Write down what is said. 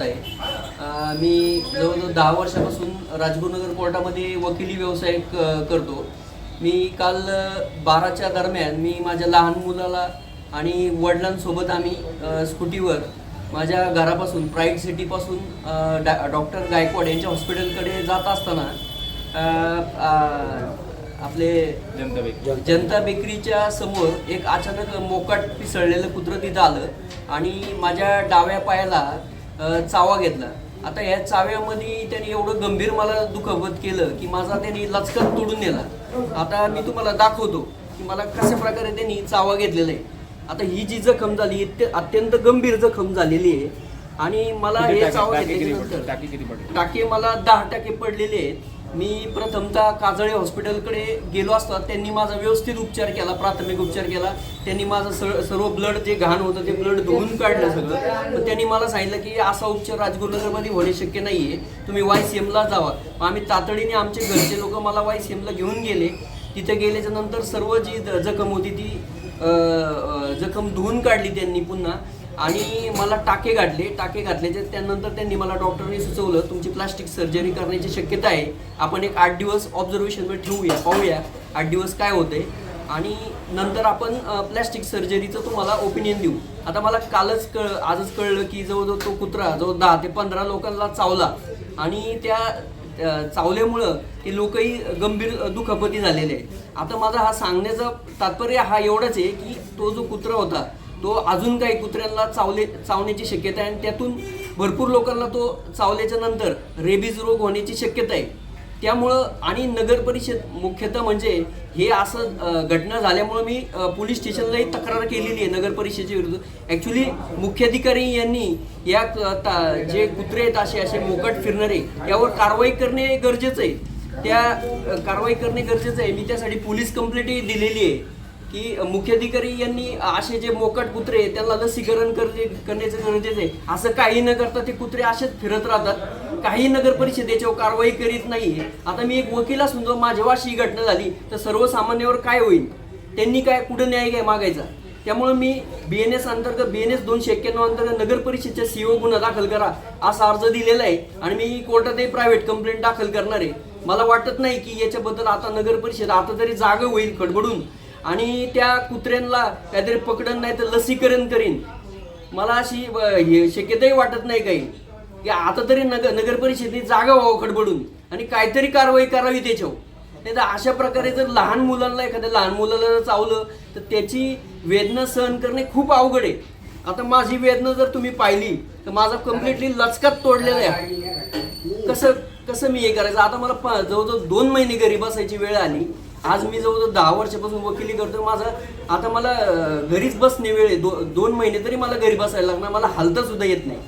आहे मी जवळजवळ दहा वर्षापासून राजगुरुनगर कोर्टामध्ये वकिली व्यवसाय करतो. मी काल बाराच्या दरम्यान मी माझ्या लहान मुलाला आणि वडिलांसोबत आम्ही स्कूटीवर माझ्या घरापासून प्राईड सिटीपासून डा डॉक्टर गायकवाड यांच्या हॉस्पिटलकडे जात असताना आपले जनता बँक जनता बेकरीच्या समोर एक अचानक मोकाट पिसळलेलं कुत्रं तिथं आलं आणि माझ्या डाव्या पायाला चावा घेतला. आता या चाव्यामध्ये त्यांनी एवढं गंभीर मला दुखापत केलं की माझा त्यांनी लचकन तोडून नेला. आता मी तुम्हाला दाखवतो की मला कशा प्रकारे त्यांनी चावा घेतलेला आहे. आता ही जी जखम झाली ही ते- अत्यंत गंभीर जखम झालेली आहे. आणि मला हे चावा टाकी किती घेतल्याच्या पडली? नंतर टाकी किती पडली? टाके मला दहा टाके पडलेले आहेत. मी प्रथमतः काजळे हॉस्पिटलकडे गेलो असता त्यांनी माझा व्यवस्थित उपचार केला प्राथमिक उपचार केला. त्यांनी माझं सर्व ब्लड जे घाण होतं ते ब्लड धुवून काढलं सगळं. पण त्यांनी मला सांगितलं की असा उपचार राजगुरुनगरमध्ये होणे शक्य नाही आहे तुम्ही वाय सी एमला जावा. आम्ही तातडीने आमचे घरचे लोक मला वाय सी एमला घेऊन गेले. तिथे गेल्याच्यानंतर सर्व जी जखम होती ती जखम धुवून काढली त्यांनी पुन्हा. आणि मला टाके गाठले टाके घातल्याचे त्यानंतर त्यांनी मला डॉक्टरने सुचवलं तुमची प्लास्टिक सर्जरी करण्याची शक्यता आहे. आपण एक आठ दिवस ऑब्झर्वेशनवर ठेवूया पाहूया आठ दिवस काय होते आणि नंतर आपण प्लॅस्टिक सर्जरीचं तुम्हाला ओपिनियन देऊ. आता मला कालच कळ आजच कळलं की जवळजवळ तो कुत्रा जवळ दहा ते पंधरा लोकांना चावला. आणि त्या चावल्यामुळं ते लोकही गंभीर दुखापती झालेले आहे आता माझा हा सांगण्याचा तात्पर्य हा एवढाच आहे की तो जो कुत्रा होता तो अजून काही कुत्र्यांना चावले चावण्याची शक्यता आहे आणि त्यातून भरपूर लोकांना तो चावल्याच्या नंतर रेबीज रोग होण्याची शक्यता आहे. त्यामुळं आणि नगर परिषद मुख्यतः म्हणजे हे असं घटना झाल्यामुळं मी पोलीस स्टेशनलाही तक्रार केलेली आहे नगर परिषदेच्या विरुद्ध. ॲक्च्युली मुख्याधिकारी यांनी या ता- जे कुत्रे आहेत असे असे मोकट फिरणारे यावर कारवाई करणे गरजेचं आहे. त्या कारवाई करणे गरजेचं आहे. मी त्यासाठी पोलीस कंप्लेंटही दिलेली आहे. की मुख्याधिकारी यांनी असे जे मोकट कुत्रे त्यांना लसीकरण करणे गरजेचे आहे. असं काही न करता ते कुत्रे असेच फिरत राहतात. काही नगर परिषद कारवाई करीत नाही आता मी एक वकील असून माझ्यावाशी माझ्यावर घटना झाली तर सर्वसामान्यावर काय होईल? त्यांनी काय कुठं न्याय काय मागायचा? त्यामुळे मी बी एन एस अंतर्गत बी एन एस दोनशे एक्क्याण्णव अंतर्गत नगर परिषदच्या सीओ गुन्हा दाखल करा असा अर्ज दिलेला आहे. आणि मी कोर्टातही प्रायव्हेट कंप्लेंट दाखल करणार आहे. मला वाटत नाही की याच्याबद्दल आता नगर परिषद आता तरी जागा होईल खडबडून. आणि त्या कुत्र्यांना काहीतरी पकडन नाही तर लसीकरण करीन. मला अशी हे शक्यताही वाटत नाही काही. की आता तरी नगर नगर परिषदेची जागा व्हावं खडबडून आणि काहीतरी कारवाई करावी त्याच्यावर. नाही तर अशा प्रकारे जर लहान मुलांना एखाद्या लहान मुलाला जर चावलं तर त्याची वेदना सहन करणे खूप अवघड आहे. आता माझी वेदना जर तुम्ही पाहिली तर माझा कम्प्लिटली लचकात तोडलेला आहे. कसं कसं मी हे करायचं? आता मला प- जवळजवळ दोन महिने घरी बसायची वेळ आली. आज मी जवळजवळ दहा वर्षापासून वकिली करतो माझा आता मला घरीच बसणे वेळ आहे. दो, दोन महिने तरी मला घरी बसायला लागणार. मला हालता सुद्धा येत नाही.